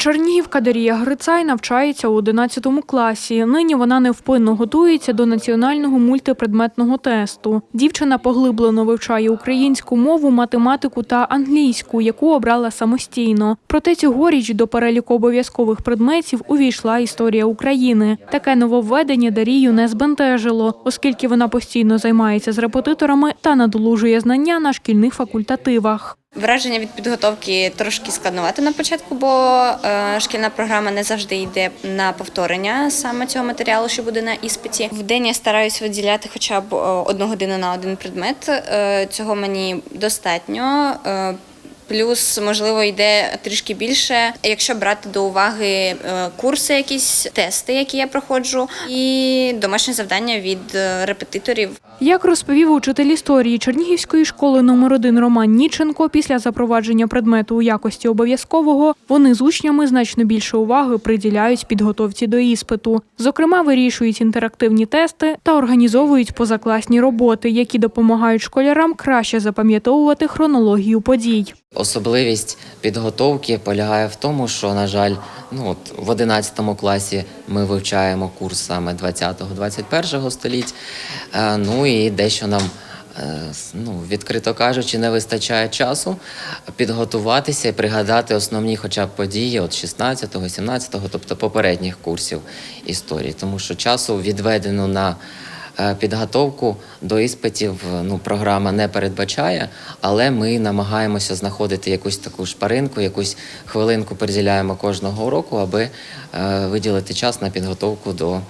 Чернігівка Дарія Грицай навчається у 11 класі. Нині вона невпинно готується до національного мультипредметного тесту. Дівчина поглиблено вивчає українську мову, математику та англійську, яку обрала самостійно. Проте цьогоріч до переліку обов'язкових предметів увійшла історія України. Таке нововведення Дарію не збентежило, оскільки вона постійно займається з репетиторами та надолужує знання на шкільних факультативах. Враження від підготовки трошки складновато на початку, бо е, шкільна програма не завжди йде на повторення саме цього матеріалу, що буде на іспиті. В день я стараюсь виділяти хоча б е, одну годину на один предмет. Е, цього мені достатньо. Плюс, можливо, йде трішки більше, якщо брати до уваги е, курси, якісь тести, які я проходжу, і домашнє завдання від е, репетиторів. Як розповів учитель історії Чернігівської школи номер 1 Роман Ніченко, після запровадження предмету у якості обов'язкового вони з учнями значно більше уваги приділяють підготовці до іспиту. Зокрема, вирішують інтерактивні тести та організовують позакласні роботи, які допомагають школярам краще запам'ятовувати хронологію подій. Особливість підготовки полягає в тому, що, на жаль, ну от в 11 класі ми вивчаємо курс саме 20-21 століть. Е, Ну і дещо нам, е, ну, відкрито кажучи, не вистачає часу підготуватися і пригадати основні хоча б події от 16-го, 17-го, тобто попередніх курсів історії, тому що часу відведено на Підготовку до іспитів ну, програма не передбачає, але ми намагаємося знаходити якусь таку шпаринку, якусь хвилинку приділяємо кожного уроку, аби е, виділити час на підготовку до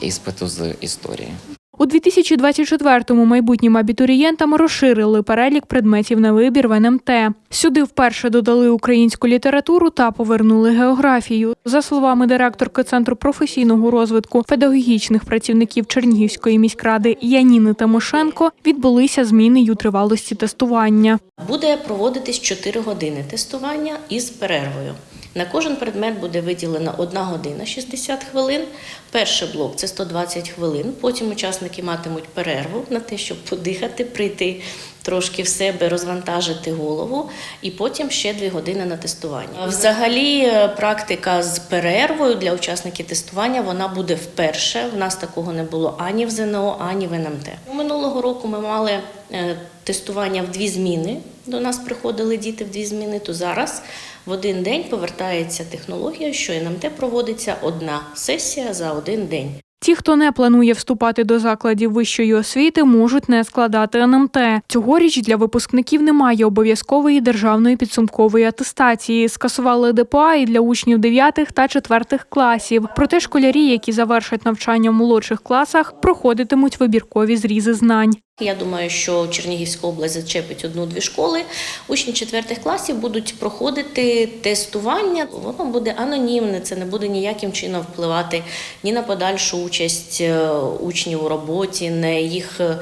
іспиту з історії. У 2024-му майбутнім абітурієнтам розширили перелік предметів на вибір в НМТ. Сюди вперше додали українську літературу та повернули географію. За словами директорки Центру професійного розвитку педагогічних працівників Чернігівської міськради Яніни Тимошенко, відбулися зміни й у тривалості тестування. Буде проводитись 4 години тестування із перервою. На кожен предмет буде виділена 1 година 60 хвилин. Перший блок це 120 хвилин. Потім учасники матимуть перерву на те, щоб подихати, прийти трошки в себе, розвантажити голову, і потім ще 2 години на тестування. Взагалі, е, практика з перервою для учасників тестування вона буде вперше. В нас такого не було ані в ЗНО, ані в НМТ. Минулого року ми мали е, тестування в дві зміни. До нас приходили діти в дві зміни. То зараз в один день повертається технологія, що НМТ проводиться одна сесія за один день. Ті, хто не планує вступати до закладів вищої освіти, можуть не складати НМТ. Цьогоріч для випускників немає обов'язкової державної підсумкової атестації. Скасували ДПА і для учнів 9 та 4 класів. Проте школярі, які завершать навчання в молодших класах, проходитимуть вибіркові зрізи знань. Я думаю, що Чернігівська область зачепить одну-дві школи. Учні четвертих класів будуть проходити тестування. Воно буде анонімне, це не буде ніяким чином впливати ні на подальшу участь е, учнів у роботі, на їх е,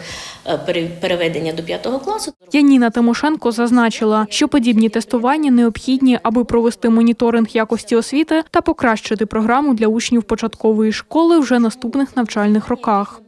переведення до п'ятого класу. Яніна Тимошенко зазначила, що подібні тестування необхідні, аби провести моніторинг якості освіти та покращити програму для учнів початкової школи вже наступних навчальних роках.